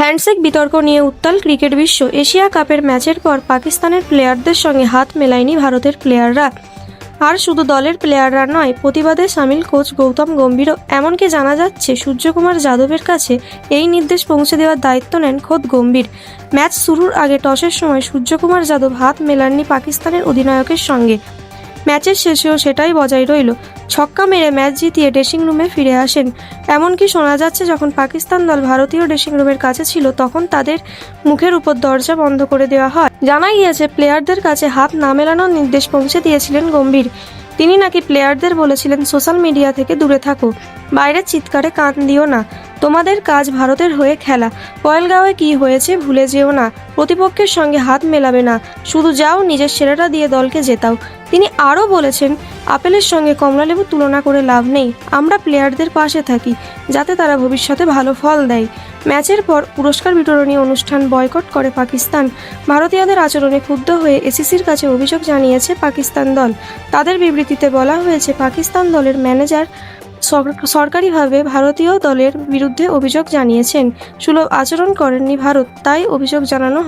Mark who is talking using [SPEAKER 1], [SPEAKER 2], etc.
[SPEAKER 1] Handshake বিতর্ক নিয়ে উত্তাল ক্রিকেট বিশ্ব এশিয়া কাপের ম্যাচের পর পাকিস্তানের প্লেয়ারদের সঙ্গে হাত মেলায়নি ভারতের প্লেয়াররা। আর শুধু দলের প্লেয়াররা নয়, প্রতিবাদে সামিল কোচ গৌতম গম্ভীরও। এমনকি জানা যাচ্ছে, সূর্যকুমার যাদবের কাছে এই নির্দেশ পৌঁছে দেওয়ার দায়িত্ব নেন খোদ গম্ভীর। ম্যাচ শুরুর আগে টসের সময় সূর্যকুমার যাদব হাত মেলাননি পাকিস্তানের অধিনায়কের সঙ্গে। ম্যাচের শেষেও সেটাই বজায় রইল। ছক্কা মেরে ম্যাচ জিতিয়ে ড্রেসিং রুমে ফিরে আসেন। এমনকি শোনা যাচ্ছে, যখন পাকিস্তান দল ভারতীয় ড্রেসিং রুমের কাছে ছিল, তখন তাদের মুখের উপর দরজা বন্ধ করে দেওয়া হয়। জানা গিয়েছে প্লেয়ারদের কাছে হাত না মেলানোর নির্দেশ পৌঁছে দিয়েছিলেন গম্ভীর। তিনি নাকি প্লেয়ারদের বলেছিলেন, সোশ্যাল মিডিয়া থেকে দূরে থাকো। বাইরের চিৎকারে কান দিও না। তোমাদের কাজ ভারতের হয়ে খেলা। পয়েলগাঁওয়ে কি হয়েছে ভুলে যেও না। প্রতিপক্ষের সঙ্গে হাত মেলাবে না। শুধু যাও, নিজের সেরাটা দিয়ে দলকে জেতাও। তিনি আরও বলেছেন, আপেলের সঙ্গে কমলালেবু তুলনা করে লাভ নেই। আমরা প্লেয়ারদের পাশে থাকি, যাতে তারা ভবিষ্যতে ভালো ফল দেয়। ম্যাচের পর পুরস্কার বিতরণী অনুষ্ঠান বয়কট করে পাকিস্তান। ভারতীয়দের আচরণে ক্ষুব্ধ হয়ে এসিসির কাছে অভিযোগ জানিয়েছে পাকিস্তান দল। তাদের বিবৃতিতে বলা হয়েছে, পাকিস্তান দলের ম্যানেজার সরকারিভাবে ভারতীয় দলের বিরুদ্ধে অভিযোগ জানিয়েছেন। সুলভ আচরণ করেননি ভারত তাই অভিযোগ জানানো